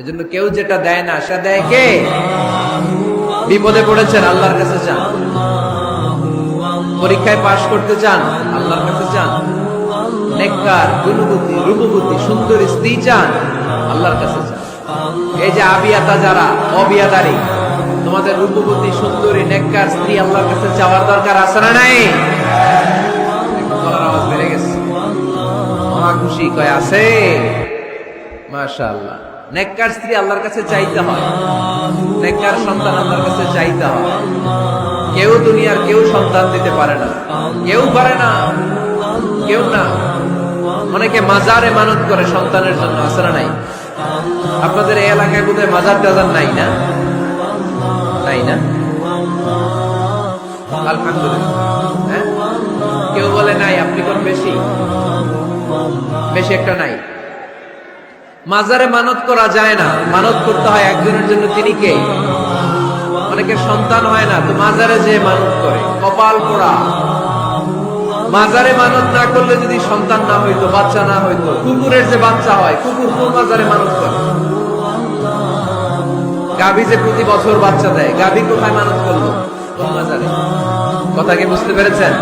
এজন্য কেউ যেটা দেয় না সেটা দেয় কে? বিপদে পড়েছেন, আল্লাহর কাছে যান। পরীক্ষায় পাশ করতে চান, আল্লাহর কাছে চান নেককার, গুণবতী, রূপবতী, সুন্দর স্ত্রী চান, আল্লাহর কাছে চান এই যে আবিয়াতা যারা, অবিয়াদারি, তোমাদের রূপবতী, সুন্দরী, নেককার স্ত্রী আল্লাহর কাছে চাওয়ার দরকার আছে না নাই? আওয়াজ বেড়ে গেছে। মহা খুশি, কয় আছে? মাশাআল্লাহ। নেককার স্ত্রী আল্লাহর কাছে চাইতে হয়। নেককার সন্তান আল্লাহর কাছে চাইতে হয়। কেউ দুনিয়ার কেউ সন্তান দিতে পারে না। কেউ পারে না, কেউ না। অনেকে মাজারে মানত করে সন্তানের জন্য আসরা নাই? আপনাদের এই এলাকায় বোধহয় মাজার টাজার নাই না? নাই না? হ্যাঁ? কেউ বলে, নাই, আপনি কোন বেশি। বেশি একটা নাই। মাজারে মানত করা যায় না। মানত করতে হয় একজনের জন্য তিনি কে? অনেকের সন্তান হয় না, তো মাজারে যে মানত করে। কপাল পোড়া। মাজারে মানত না করলে যদি সন্তান না হইতো, বাচ্চা না হইতো, কুকুরের যে বাচ্চা হয়, কুকুর কোন মাজারে মানত করে? গাভী যে প্রতি বছর বাচ্চা দেয়, গাভী কোথায় মানত করল? কথা কি বুঝতে পেরেছেন?